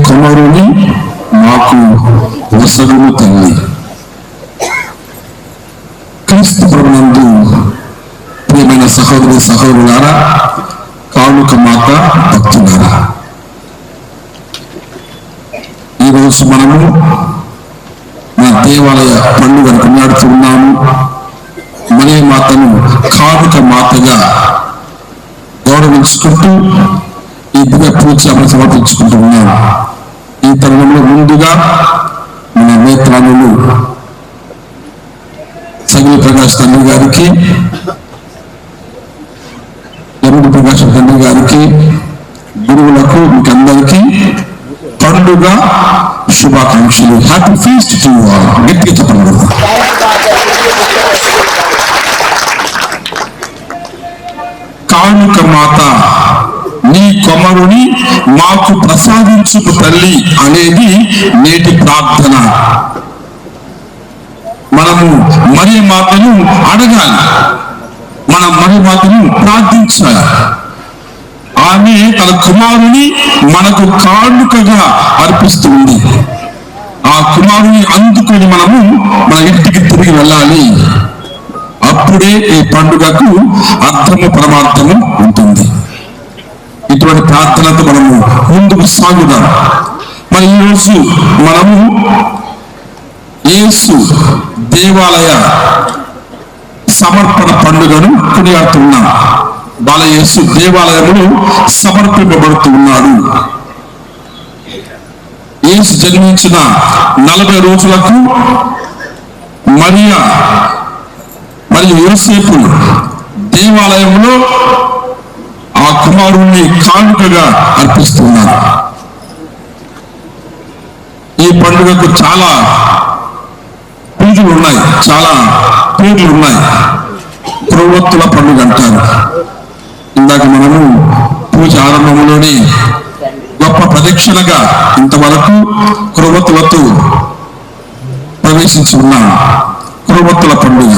కుమారుని మాకు వసగును తల్లి. క్రీస్తు ప్రభునందు ప్రియమైన సహోదరి సహోదరులారా కానుక మాత భక్తులారా ఈరోజు మనము మా దేవాలయ పండుగను కొన్నాడుతున్నాము మరే మాతను కానుక మాతగా గౌరవించుకుంటూ ఈ దివ్య పూజ సమర్పించుకుంటున్నాము ఈ తరుణంలో ముందుగా మన నేత్రానులు సంగీ ప్రకాష్ తండ్రి గారికి ఎరుడు ప్రకాష్ తండ్రి గారికి గురువులకు మీకు అందరికీ పండుగ శుభాకాంక్షలు. హ్యాపీ ఫీస్ట్ టు ఆల్ గట్టిగా చెప్పండి కానుక మాత నీ కొమరుని మాకు ప్రసాదించుకు తల్లి అనేది నేటి ప్రార్థన. మనము మరి మాతను అడగాలి. మన మరి మాతను ప్రార్థించాలి. ఆమె తన కుమారుని మనకు కానుకగా అర్పిస్తుంది. ఆ కుమారుని అందుకొని మనము మన ఇంటికి తిరిగి వెళ్ళాలి. అప్పుడే ఈ పండుగకు అర్థము పరమార్థము ఉంటుంది. ఇటువంటి ప్రార్థనతో మనము ముందుకు సాగుదాం. మరి ఈరోజు మనము యేసు దేవాలయ సమర్పణ పండుగను కొనియాడుతున్నాం. బాలయేసు దేవాలయమును సమర్పింపబడుతున్నాడు యేసు జన్మించిన నలభై రోజులకు మరియా మరియు యోసేపు దేవాలయంలో ఆ కుమారుణ్ణి కానుకగా అర్పిస్తున్నారు. ఈ పండుగకు చాలా పూజలు ఉన్నాయి చాలా పేర్లు ఉన్నాయి ప్రవత్తుల పండుగ అంటారు. ఇందాక మనము పూజ ఆరంభంలోనే గొప్ప ప్రదక్షిణగా ఇంతవరకు క్రొవ్వతులతో ప్రవేశించి ఉన్నాం. క్రొవ్వతుల పండుగ.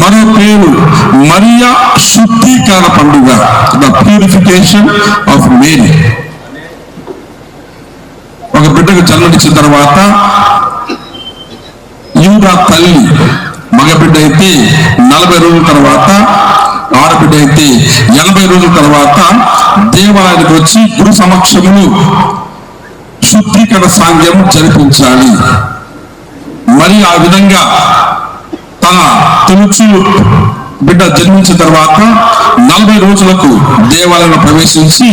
మరో పేరు మరియా శుద్ధీకరణ పండుగ. ద ప్యూరిఫికేషన్ ఆఫ్ మేరీ ఒక బిడ్డకు జన్మనిచ్చిన తర్వాత యూదా తల్లి మగబిడ్డ అయితే నలభై రోజుల తర్వాత ఆడబిడ్డ అయితే ఎనభై రోజుల తర్వాత దేవాలయానికి వచ్చి గురు సమక్షములు శుద్ధీకరణ సాంగ్యం జరిపించాలి. మరి ఆ విధంగా తన తొలుచు బిడ్డ జన్మించిన తర్వాత నలభై రోజులకు దేవాలయంలో ప్రవేశించి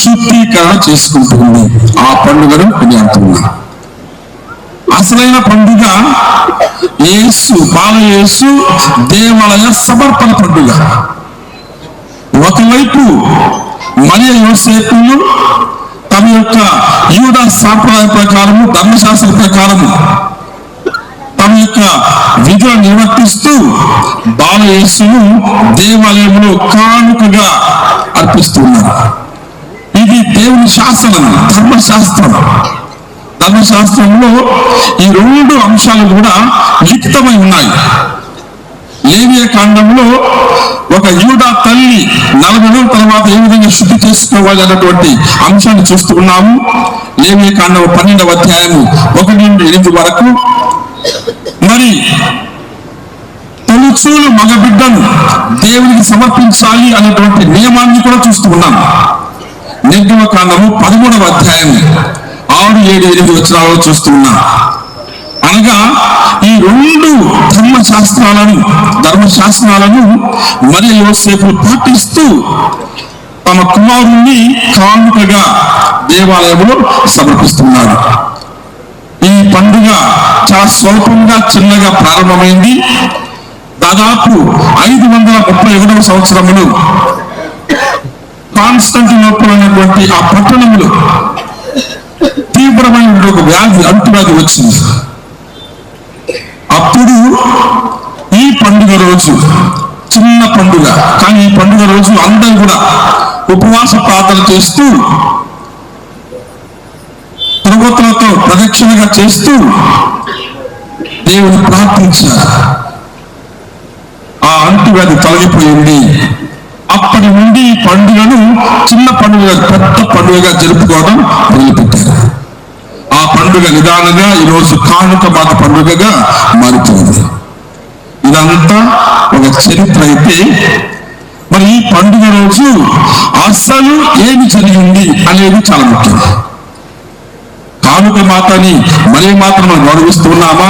శుద్ధీకరణ చేసుకుంటుంది. ఆ పండుగను కొనియాడుతున్నా అసలైన పండుగ యేసు బాలయేసు దేవాలయ సమర్పణ పండుగ. ఒకవైపు మరియ యోసేపులు తమ యొక్క యూడ సాంప్రదాయ ప్రకారము ధర్మశాస్త్ర ప్రకారము తమ యొక్క విధులు నిర్వర్తిస్తూ బాలయేసును దేవాలయంలో కానుకగా అర్పిస్తున్నారు. ఇది దేవుని శాసనం ధర్మశాస్త్రం. ధర్మశాస్త్రంలో ఈ రెండు అంశాలు కూడా లిఖితమై ఉన్నాయి. లేవియ కాండంలో ఒక యూడా తల్లి నలభై రోజుల తర్వాత ఏ విధంగా శుద్ధి చేసుకోవాలి అన్నటువంటి అంశాన్ని చూస్తున్నాము. లేవియ కాండం పన్నెండవ అధ్యాయము ఒకటి నుండి ఎనిమిది వరకు మరి తొలుచూలు మగబిడ్డను దేవునికి సమర్పించాలి అనేటువంటి నియమాన్ని కూడా చూస్తూ ఉన్నాం. నిర్గమ కాండము పదమూడవ అధ్యాయం ఆరు ఏడు ఎనిమిది వచ్చినాలో చూస్తూ ఉన్నాం. అనగా ఈ రెండు ధర్మశాస్త్రాలను ధర్మశాస్త్రాలను మరి యోసేపు పాటిస్తూ తమ కుమారుణ్ణి కానుకగా దేవాలయంలో సమర్పిస్తున్నారు పండుగ చాలా స్వల్పంగా చిన్నగా ప్రారంభమైంది. దాదాపు ఐదు వందల ముప్పై ఒకటవ సంవత్సరంలో కాన్స్టంటినోపుల్ అనేటువంటి ఆ పట్టణంలో తీవ్రమైన ఒక వ్యాధి అంటువ్యాధి వచ్చింది. అప్పుడు ఈ పండుగ రోజు చిన్న పండుగ. కానీ ఈ పండుగ రోజు అందరూ కూడా ఉపవాస ప్రార్థన చేస్తూ ప్రదక్షిణగా చేస్తూ దేవుని ప్రార్థించారు. ఆ అంటువ్యాధి తొలగిపోయింది. అప్పటి నుండి ఈ పండుగను చిన్న పండుగ పెద్ద పండుగ పండుగగా జరుపుకోవడం మొదలుపెట్టారు. ఆ పండుగ నిదానంగా ఈరోజు కానుక మాత పండుగగా మారుతుంది ఇదంతా ఒక చరిత్ర అయితే. మరి ఈ పండుగ రోజు అసలు ఏమి జరిగింది అనేది చాలా ముఖ్యం. కానుక మాతని మరే మాత్రం మనం గౌరవిస్తూ ఉన్నామా?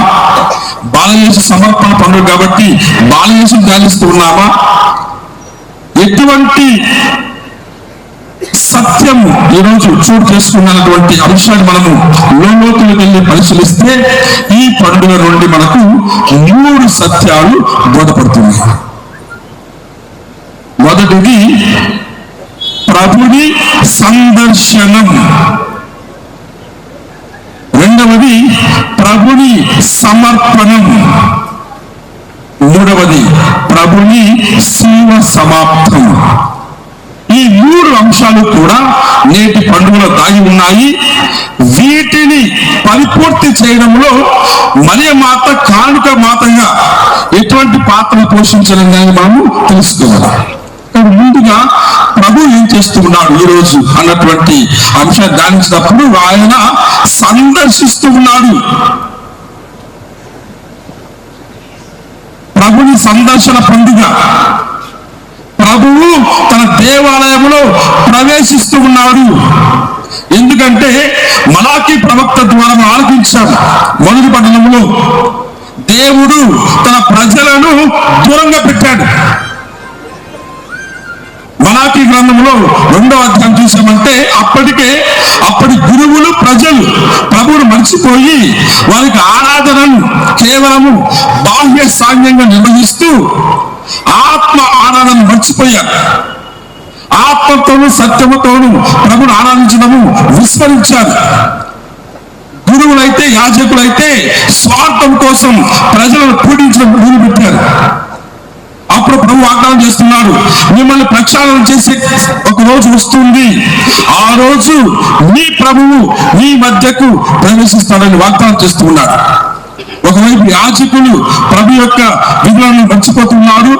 బాలయేసు సమర్పణ పండుగ కాబట్టి బాలయేసు ధ్యానిస్తూ ఉన్నామా? ఎటువంటి సత్యం ఈరోజు చోటు చేసుకున్నటువంటి అంశాన్ని మనము లోలోతులకు వెళ్ళి పరిశీలిస్తే ఈ పండుగ నుండి మనకు మూడు సత్యాలు బోధపడుతున్నాయి. మొదటిది ప్రభుని సందర్శనం రెండవది ప్రభుని సమర్పణం. మూడవది ప్రభుని శివ సమాప్తం. ఈ మూడు అంశాలు కూడా నేటి పండుగలో దాగి ఉన్నాయి. వీటిని పరిపూర్తి చేయడంలో మరియ మాత కానుక మాతగా ఎటువంటి పాత్ర పోషించలేదని మనము తెలుసుకోవాలి. ముందుగా ప్రభు ఏం చేస్తున్నాడు ఈ రోజు అన్నటువంటి అంశాన్ని ధ్యానించినప్పుడు ఆయన సందర్శిస్తూ ఉన్నాడు ప్రభుని సందర్శన పండుగ. ప్రభువు తన దేవాలయంలో ప్రవేశిస్తూ ఉన్నాడు. ఎందుకంటే మలాకి ప్రవక్త ద్వారా మనం మొదటి పట్టణంలో. దేవుడు తన ప్రజలను దూరంగా పెట్టాడు. మలాకి గ్రంథంలో రెండవ అధ్యాయం చూసామంటే అప్పటికే అప్పటి గురువులు ప్రజలు ప్రభువును మర్చిపోయి వారికి ఆరాధనను కేవలము బాహ్య సాంగ్యంగా నిర్వహిస్తూ ఆత్మ ఆరాధన మర్చిపోయారు. ఆత్మతోను సత్యముతోను ప్రభును ఆరాధించడము విస్మరించారు. గురువులైతే యాజకులైతే స్వార్థం కోసం ప్రజలను పూడించడం మొదలుపెట్టారు అప్పుడు ప్రభు వాగ్దానం చేస్తున్నాడు. మిమ్మల్ని ప్రక్షాళన చేసే ఒక రోజు వస్తుంది. ఆ రోజు మీ ప్రభువు మీ మధ్యకు ప్రవేశిస్తాడని వాగ్దానం చేస్తున్నాడు. ఒకవైపు యాజకులు ప్రభు యొక్క విధులను మర్చిపోతున్నారు.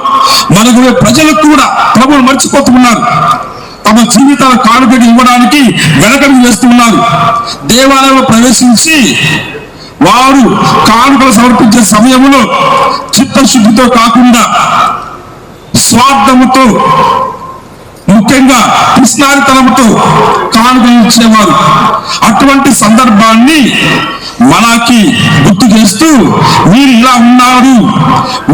మరొక ప్రజలు కూడా ప్రభువును మర్చిపోతున్నారు. తమ జీవితాల కానుకటి ఇవ్వడానికి వెనకడి వేస్తున్నారు. దేవాలయంలో ప్రవేశించి వారు కానుకలు సమర్పించే సమయంలో చిత్తశుద్ధితో కాకుండా స్వార్థముతో ముఖ్యంగా కృష్ణారితనంతో కానుకలు ఇచ్చేవారు అటువంటి సందర్భాన్ని మనకి గుర్తు చేస్తూ మీరు ఇలా ఉన్నారు.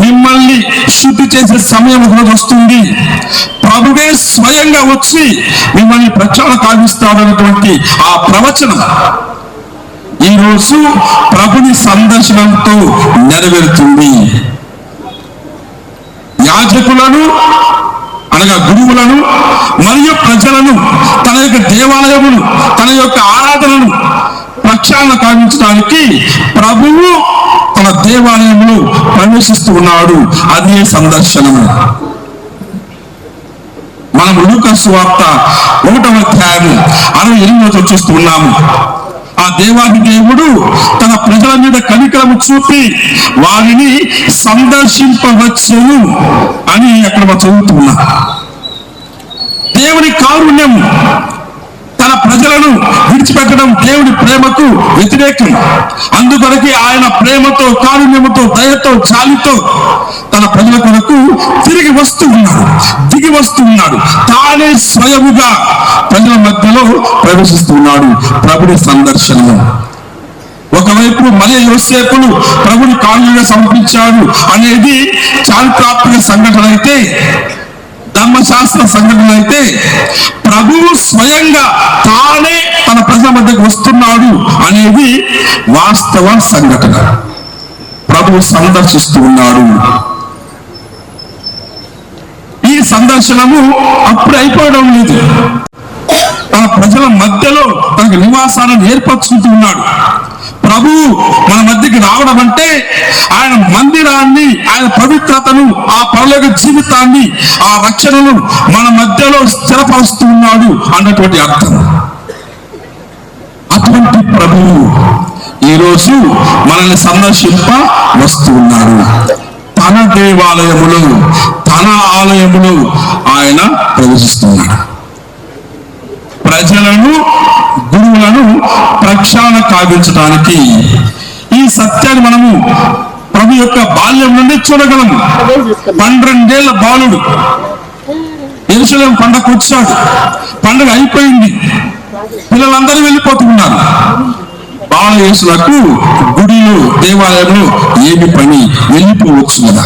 మిమ్మల్ని శుద్ధి చేసే సమయం ఒకరోజు వస్తుంది. ప్రభువే స్వయంగా వచ్చి మిమ్మల్ని ప్రచారం కావిస్తాడన్నటువంటి ఆ ప్రవచనం ఈరోజు ప్రభుని సందర్శనంతో నెరవేరుతుంది. యాజకులను అనగా గురువులను మరియు ప్రజలను తన యొక్క దేవాలయమును తన యొక్క ఆరాధనను ప్రక్షాళన కావించడానికి ప్రభువు తన దేవాలయంలో ప్రవేశిస్తూ ఉన్నాడు. అదే సందర్శనము. మనం లూకస్ వార్త ఒకటవ అధ్యాయము అరవై ఎనిమిది చూస్తూ ఉన్నాము. ఆ దేవాది దేవుడు తన ప్రజల మీద కనికరము చూపి వారిని సందర్శింపవచ్చును అని అక్కడ చదువుతున్నా దేవుని కారుణ్యం ప్రజలను విడిచిపెట్టడం దేవుడి ప్రేమకు వ్యతిరేకం. అందుకొరకి ఆయన ప్రేమతో కారుణ్యముతో దయతో జాలితో తన ప్రజల కొరకు తిరిగి వస్తూ ఉన్నాడు. దిగి వస్తూ ఉన్నాడు. తానే స్వయముగా ప్రజల మధ్యలో ప్రవేశిస్తున్నాడు ప్రభుని సందర్శనము ఒకవైపు మరియ యోసేపులు ప్రభుని కాళ్ళుగా సమర్పించాడు అనేది చారిత్రాత్మక సంఘటన అయితే ధర్మశాస్త్ర సంఘటన అయితే ప్రభువు స్వయంగా తానే తన ప్రజల మధ్యకు వస్తున్నాడు అనేది వాస్తవ సంఘటన. ప్రభువు సందర్శిస్తూ ఉన్నాడు. ఈ సందర్శనము అప్పుడు అయిపోవడం లేదు. తన ప్రజల మధ్యలో తనకు నివాసాలను ఏర్పరచుకుంటూ ఉన్నాడు. ప్రభు మన మధ్యకి రావడం అంటే ఆయన మందిరాన్ని ఆయన పవిత్రతను ఆ పరలోక జీవితాన్ని ఆ రక్షణను మన మధ్యలో స్థిరపరుస్తూ ఉన్నాడు అన్నటువంటి అర్థం. అటువంటి ప్రభువు ఈరోజు మనల్ని సందర్శింప వస్తున్నాడు తన దేవాలయములో తన ఆలయములో ఆయన ప్రవేశిస్తున్నాడు. ప్రజలను గురువులను ప్రక్షాళన కావించడానికి ఈ సత్యాన్ని మనము ప్రభు యొక్క బాల్యం నుండి చూడగలము. పన్నెండేళ్ళ బాలుడు ఎరుసలేం పండగ వచ్చాడు. పండగ అయిపోయింది. పిల్లలందరూ వెళ్ళిపోతున్నారు. బాలయేసులకు గుడిలో దేవాలయంలో ఏమి పని? వెళ్ళిపోవచ్చు కదా.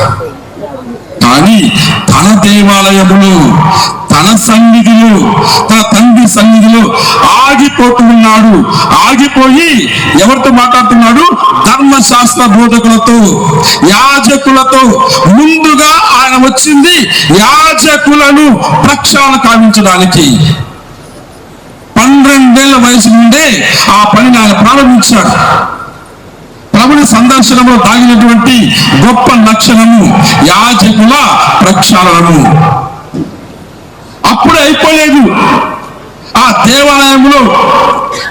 కానీ తన దేవాలయములో తన సన్నిధిలో తన తండ్రి సన్నిధిలో ఆగిపోతూ ఉన్నాడు ఆగిపోయి ఎవరితో మాట్లాడుతున్నాడు? ధర్మశాస్త్ర బోధకులతో యాజకులతో. ముందుగా ఆయన వచ్చింది యాజకులను ప్రక్షాళన కావించడానికి. పన్నెండేళ్ళ వయసు నుండే ఆ పనిని ఆయన ప్రారంభించాడు. ప్రభుని సందర్శనంలో దాగినటువంటి గొప్ప లక్షణము యాజకుల ప్రక్షాళనము. అప్పుడే అయిపోలేదు. ఆ దేవాలయంలో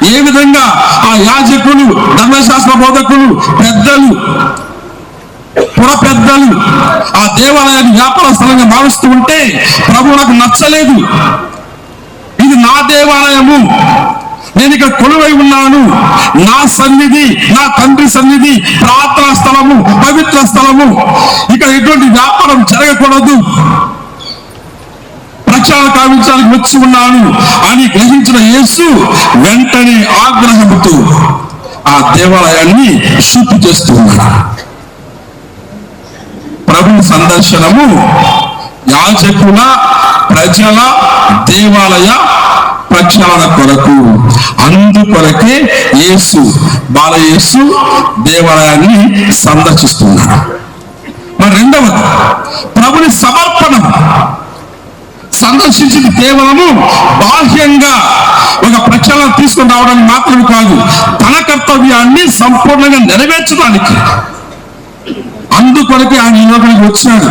ఏ విధంగా ఆ యాజకులు ధర్మశాస్త్ర బోధకులు పెద్దలు పుర పెద్దలు ఆ దేవాలయాన్ని వ్యాపార స్థలంగా భావిస్తూ ఉంటే ప్రభు నాకు నచ్చలేదు. ఇది నా దేవాలయము. నేను ఇక్కడ కొలువై ఉన్నాను. నా సన్నిధి నా తండ్రి సన్నిధి ప్రార్థనా స్థలము పవిత్ర స్థలము. ఇక్కడ ఎటువంటి వ్యాపారం జరగకూడదు. ప్రక్షాళన కావించడానికి వచ్చి ఉన్నాను అని గ్రహించిన యేసు వెంటనే ఆగ్రహంతో ఆ దేవాలయాన్ని శుద్ధి చేస్తూ ఉన్నాడు ప్రభు సందర్శనము యాజకుల ప్రజల దేవాలయ ప్రక్షాళన కొరకు అందుకొరకే యేసు బాలయేసు దేవాలయాన్ని సందర్శిస్తున్నాడు. మరి రెండవది ప్రభుని సమర్పణం సందర్శించింది కేవలము బాహ్యంగా ఒక ప్రచారం తీసుకుని రావడానికి మాత్రమే కాదు తన కర్తవ్యాన్ని సంపూర్ణంగా నెరవేర్చడానికి. అందుకొరకే ఆయన ఈ లోకానికి వచ్చాడు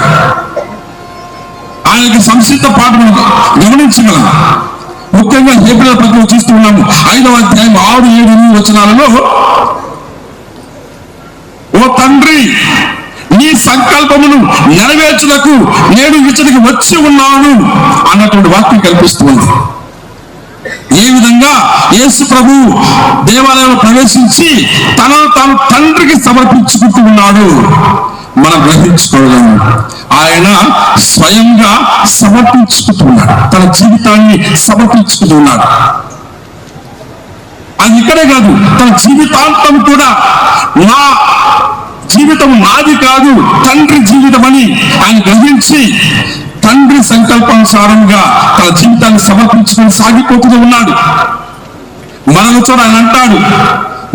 ఆయనకి సంసిద్ధ పాఠం గమనించగలం. ముఖ్యంగా హేబ్రిల పత్రిక చూస్తూ ఉన్నాము. ఐదవ అధ్యాయం ఆరు ఏడు ఎనిమిది వచనాలలో ఓ తండ్రి నీ సంకల్పమును నెరవేర్చుటకు నేను ఇతడికి వచ్చి ఉన్నాను అన్నటువంటి వాక్యం కల్పిస్తుంది ఏ విధంగా యేసు ప్రభు దేవాలయంలో ప్రవేశించి తనను తాను తండ్రికి సమర్పించుకుంటూ ఉన్నాడు. మనం గ్రహించుకోగలము ఆయన స్వయంగా సమర్పించుకుంటున్నాడు తన జీవితాన్ని సమర్పించుకుంటున్నాడు అది ఇక్కడే కాదు తన జీవితాంతం కూడా నా జీవితం నాది కాదు తండ్రి జీవితం అని ఆయన గ్రహించి తండ్రి సంకల్పానుసారంగా తన జీవితాన్ని సమర్పించుకొని సాగిపోతూ ఉన్నాడు. మరొక చోట ఆయన అంటాడు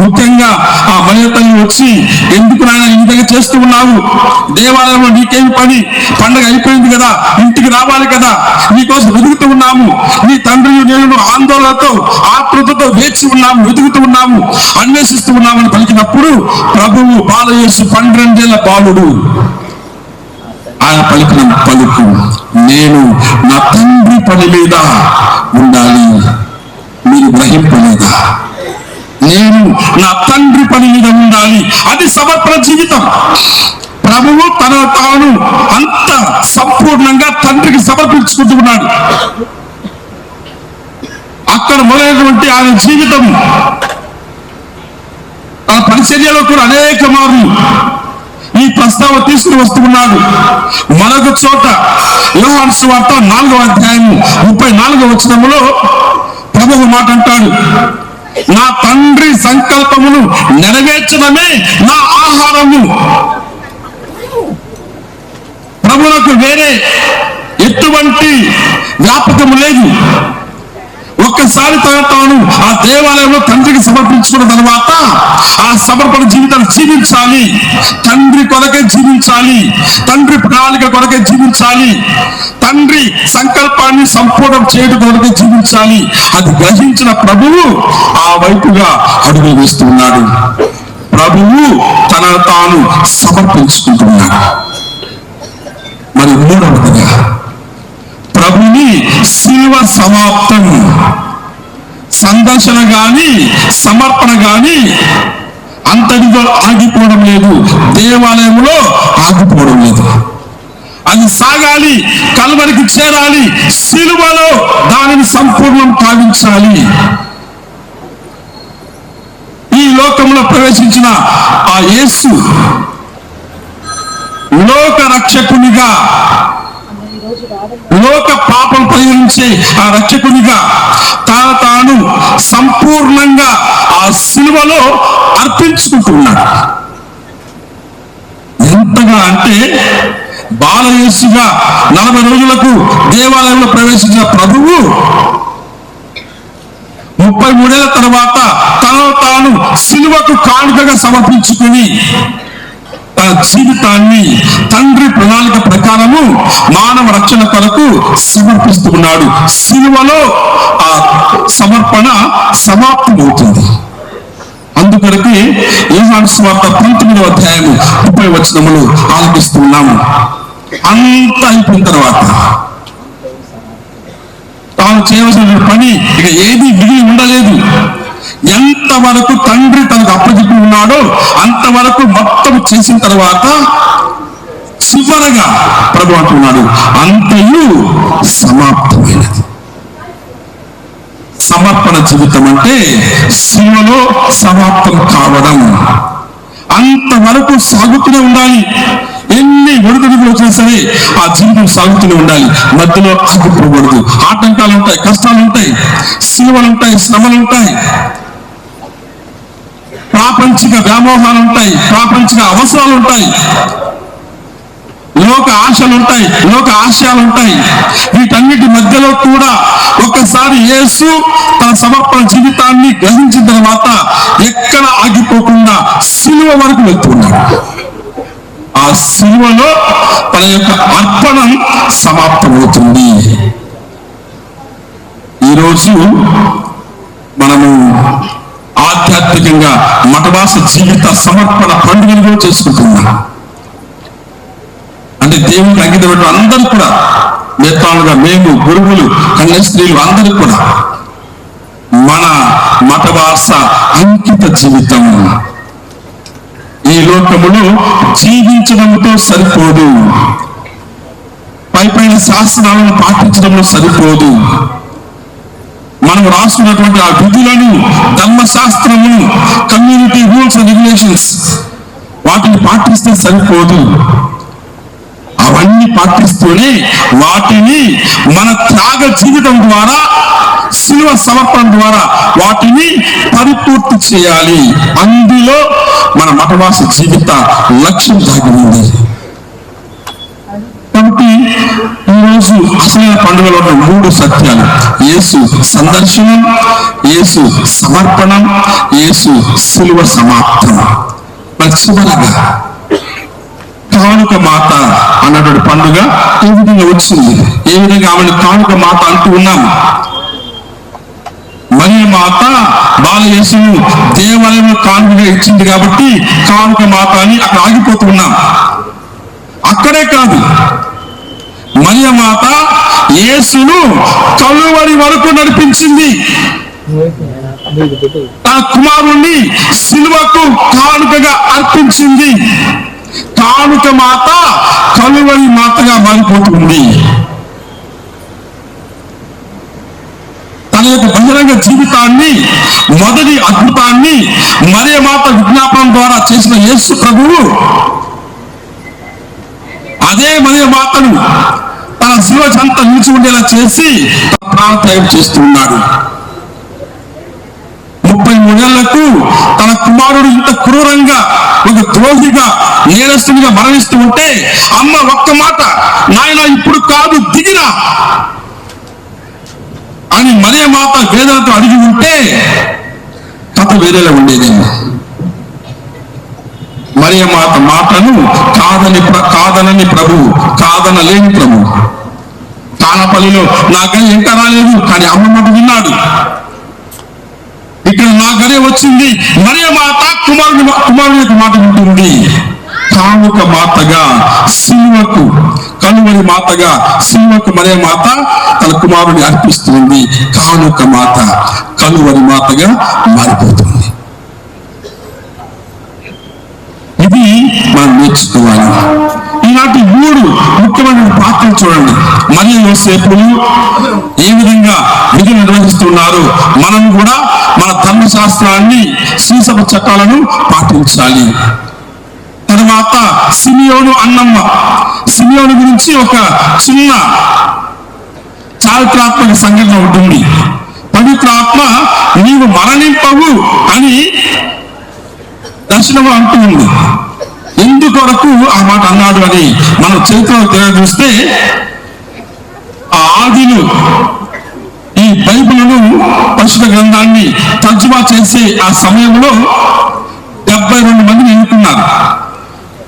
ముఖ్యంగా ఆ మహిళ తల్లి వచ్చి ఎందుకు నాయన ఈ విధంగా చేస్తూ ఉన్నావు? దేవాలయంలో నీకేమి పని? పండగ అయిపోయింది కదా ఇంటికి రావాలి కదా నీకోసం వెతుకుతూ ఉన్నాము. నీ తండ్రి మేము ఆందోళనతో ఆతృతతో వేచి ఉన్నాము వెతుకుతూ ఉన్నాము అన్వేషిస్తూ ఉన్నామని పలికినప్పుడు ప్రభువు బాలయేసు పన్నెండేళ్ళ బాలుడు. ఆయన పలికిన పలుకు నేను నా తండ్రి పని మీద ఉండాలి మీరు గ్రహింపలేదా? నేను నా తండ్రి పని మీద ఉండాలి అది సమర్పణ జీవితం. ప్రభువు తన తాను అంత సంపూర్ణంగా తండ్రికి సమర్పించుకుంటున్నాడు అక్కడ మొదలైనటువంటి ఆయన జీవితం తన పరిచర్యలో కూడా అనేక మార్లు ఈ ప్రస్తావన తీసుకుని వస్తున్నాడు. మరొక చోట యోహాను వార్త నాలుగవ అధ్యాయం ముప్పై నాలుగవ వచనములో ప్రభువు మాట అంటాడు నా తండ్రి సంకల్పమును నెరవేర్చడమే నా ఆహారము. ప్రభువులకు వేరే ఎటువంటి వ్యాపకము లేదు. ఒక్కసారి తన తాను ఆ దేవాలయంలో తండ్రికి సమర్పించుకున్న తర్వాత ఆ సమర్పణ జీవితాన్ని జీవించాలి. తండ్రి కొరకే జీవించాలి. తండ్రి ప్రణాళిక కొరకే జీవించాలి. తండ్రి సంకల్పాన్ని సంపూర్ణం చేయడం కొరకే జీవించాలి. అది గ్రహించిన ప్రభువు ఆ వైపుగా అడుగు వేస్తున్నాడు. ప్రభువు తన తాను సమర్పించుకుంటున్నాడు. మరి మూడవదిగా శిల్వ సమాప్తం. సందర్శన గాని సమర్పణ గాని అంతటితో ఆగిపోవడం లేదు. దేవాలయంలో ఆగిపోవడం లేదు. అది సాగాలి కల్వరికి చేరాలి శిలువలో దానిని సంపూర్ణం కావించాలి ఈ లోకంలో ప్రవేశించిన ఆ యేసు లోక రక్షకునిగా లోక పాపం పరిగణించే ఆ రక్షకునిగా తా తాను సంపూర్ణంగా ఆ సిలువలో అర్పించుకుంటున్నాడు. ఎంతగా అంటే బాలయేసుగా నలభై రోజులకు దేవాలయంలో ప్రవేశించిన ప్రభువు ముప్పై మూడేళ్ళ తర్వాత తనను తాను సిలువకు కానుకగా సమర్పించుకుని జీవితాన్ని తండ్రి ప్రణాళిక ప్రకారము మానవ రక్షణ కొరకు సమర్పిస్తున్నాడు. సిలువలో ఆ సమర్పణ సమాప్తమవుతుంది. అందుకొరకే యోహాను స్వార్థ పంతొమ్మిదవ అధ్యాయము ముప్పై వచనములు ఆలపిస్తున్నాము. అంత అయిపోయిన తర్వాత తాను చేయవలసిన పని ఇక ఏది మిగిలి ఉండలేదు. ఎంతవరకు తండ్రి తనకు అప్పచెప్పి ఉన్నాడో అంతవరకు మొత్తం చేసిన తర్వాత చివరగా ప్రభు అంటున్నాడు అంతయు సమాప్తమైనది. సమర్పణ జీవితం అంటే శివలో సమాప్తం కావడం. అంతవరకు సాగుతూనే ఉండాలి. ఎన్ని ఒడిదుడుకులు వచ్చినా సరే ఆ జీవితం సాగుతూనే ఉండాలి. మధ్యలో ఆగిపోకూడదు. ఆటంకాలు ఉంటాయి కష్టాలు ఉంటాయి సిలువలు ఉంటాయి శ్రమలు ఉంటాయి ప్రాపంచిక వ్యామోహాలు ఉంటాయి ప్రాపంచిక అవసరాలు ఉంటాయి లోక ఆశలు ఉంటాయి లోక ఆశయాలు ఉంటాయి వీటన్నిటి మధ్యలో కూడా ఒక్కసారి యేసు తన సమర్పణ జీవితాన్ని గ్రహించిన తర్వాత ఎక్కడ ఆగిపోకుండా సిలువ వరకు వెళ్తున్నాడు ఆ సిలువలో తన యొక్క అర్పణం సమాప్తమవుతుంది. ఈరోజు మనము ఆధ్యాత్మికంగా మఠవాస జీవిత సమర్పణ పండుగలు చేసుకుంటున్నాం. అంటే దేవునికి అంకితమైన అందరూ కూడా నేత్రాలుగా మేము గురువులు కన్య స్త్రీలు అందరూ కూడా మన మతవాస అంకిత జీవితం. ఈ లోకములో జీవించడంతో సరిపోదు. పై పైన శాస్త్రాలను పాటించడంలో సరిపోదు. మనం రాస్తున్నటువంటి ఆ విధులను ధర్మశాస్త్రమును కమ్యూనిటీ రూల్స్ అండ్ రెగ్యులేషన్స్ వాటిని పాటిస్తే సరిపోదు. అవన్నీ పాటిస్తూనే వాటిని మన త్యాగ జీవితం ద్వారా శిలువ సమర్పణ ద్వారా వాటిని పరిపూర్తి చేయాలి. అందులో మన మఠవాస జీవిత లక్ష్యం దాగి ఉంది. కాబట్టి ఈరోజు అసలైన పండుగలో ఉన్న మూడు సత్యాలు. యేసు సందర్శనం యేసు సమర్పణం యేసు శిలువ సమాప్తం. మరి చివరగా కానుక మాత అన్నటువంటి పండుగ ఏ విధంగా వచ్చింది. ఏ విధంగా ఆమెను కానుక మాత అంటూ ఉన్నాము? మరియు మాత బాలయేసును దేవాలయంలో కానుకగా ఇచ్చింది కాబట్టి కానుక మాత అని అక్కడ ఆగిపోతున్నాం అక్కడే కాదు. మరియమాత యేసును కలువరి వరకు నడిపించింది. తన కుమారుణ్ణి సిలువకు కానుకగా అర్పించింది. కానుక మాత కలువడి మాతగా మారిపోతుంది. తన యొక్క బహిరంగ జీవితాన్ని మొదటి అద్భుతాన్ని మరియమాత విజ్ఞాపనం ద్వారా చేసిన యేసు ప్రభువు అదే మరియమాతను తన శివ చెంత నిలిచి ఉండేలా చేసి తన ప్రాణత్యాగం చేస్తున్నాడు. ముప్పై మూడేళ్ళకు తన కుమారుడు ఇంత క్రూరంగా ఒక ద్రోహిగా నేరస్తునిగా మరణిస్తూ ఉంటే అమ్మ ఒక్క మాట నాయన ఇప్పుడు కాదు దిగిరా అని మరే మాత వేదనతో అడిగి ఉంటే కథ వేరేలా ఉండేదేమో. మరియ మాటను కాదని ప్ర- కాదనని ప్రభు కాదనలేని ప్రభు. తానపల్లిలో నా గని ఇంకా రాలేదు కానీ అమ్మ మాట విన్నాడు. ఇక్కడ నా గనే వచ్చింది మరియ మాత కుమారుని కుమారుని యొక్క మాట వింటుంది. కానుక మాతగా సినిమకు కనుమరి మాతగా సినిమకు మరే మాత తన కుమారుని అర్పిస్తుంది. కానుక మాత కనువరి మాతగా మారిపోతుంది ఇది మనం నేర్చుకోవాలి. ఈనాటి మూడు ముఖ్యమైన పాత్రలు చూడండి. మరియు యోసేపులు ఏ విధంగా విధులు నిర్వహిస్తున్నారు. మనం కూడా మన ధర్మశాస్త్రాన్ని శ్రీసభ చట్టాలను పాటించాలి. తర్వాత సిమియోను అన్నమ్మ. సిమియోను గురించి ఒక చిన్న చారిత్రాత్మక సంఘటన ఉంటుంది. పవిత్రాత్మ నీవు మరణింపవు అని దర్శనం అంటూ ఉంది ఎందుకొరకు ఆ మాట అన్నాడు అని మనం చరిత్రలో తెలియజూస్తే చూస్తే ఆ ఆదిలు ఈ బైబిల్ను పరిశుద్ధ గ్రంథాన్ని తర్జుమా చేసే ఆ సమయంలో డెబ్బై రెండు మందిని ఎన్నుకున్నారు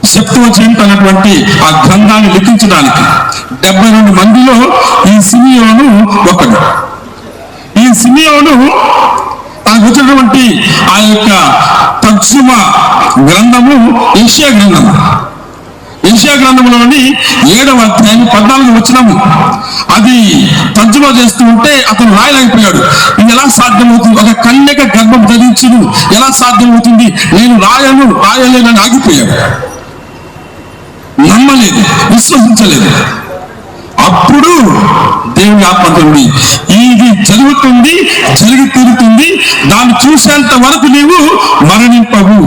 సెప్తువజెంట్ అన్నటువంటి ఆ గ్రంథాన్ని లిఖించడానికి డెబ్బై రెండు మందిలో ఈ సిమియోను ఒకడు. ఈ సిమియోను తనకు వచ్చినటువంటి ఆ యొక్క తర్జుమా గ్రంథము ఏషియా గ్రంథం ఏషియా గ్రంథంలోని ఏడవ అధ్యాయం పద్నాలుగు వచ్చినము అది తర్జుమా చేస్తూ ఉంటే అతను రాయలేకపోయాడు. ఇది ఎలా సాధ్యమవుతుంది? ఒక కన్యక గర్భం ధరించును. ఎలా సాధ్యమవుతుంది? నేను రాయను రాయలేనని ఆగిపోయాడు. నమ్మలేదు విశ్వసించలేదు. అప్పుడు దేవుని ఆత్మతుడి ఇది జరుగుతుంది జరిగి తీరుతుంది దాన్ని చూసేంత వరకు నీవు మరణింపవు.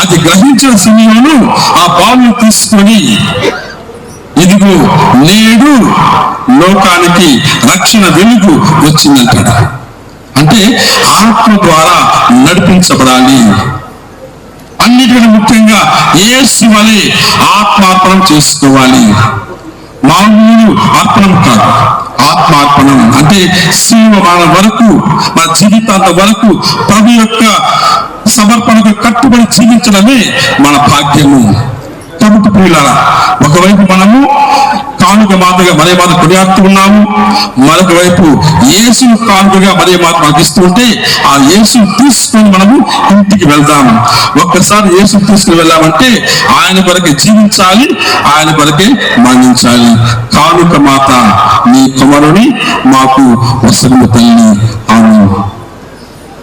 అది గ్రహించిన సమయంలో ఆ బావును తీసుకొని ఇదిగో నేడు లోకానికి రక్షణ వెలుగు వచ్చిందంటాడు అంటే ఆత్మ ద్వారా నడిపించబడాలి. అన్నిటికన్నా ముఖ్యంగా ఏ వలె ఆత్మార్పణం చేసుకోవాలి. మామూలు అర్పణం కాదు. ఆత్మార్పణం అంటే శివ మన వరకు మన జీవితాంత వరకు ప్రభు యొక్క సమర్పణకు కట్టుబడి జీవించడమే మన భాగ్యము. కాబట్టి ప్రియులారా ఒకవైపు మనము కానుక మాతగా మరే మాత కొనియాడుతూ ఉన్నాము. మరొక వైపు యేసు కానుకగా మరే మాత మనకి ఇస్తూ ఉంటే ఆ యేసు తీసుకొని మనము ఇంటికి వెళ్దాము ఒక్కసారి యేసు తీసుకుని వెళ్ళామంటే ఆయన కొరకే జీవించాలి ఆయన కొరకే మరణించాలి. కానుక మాత నీ కుమారుని మాకు వసరము తల్లి. ఆమె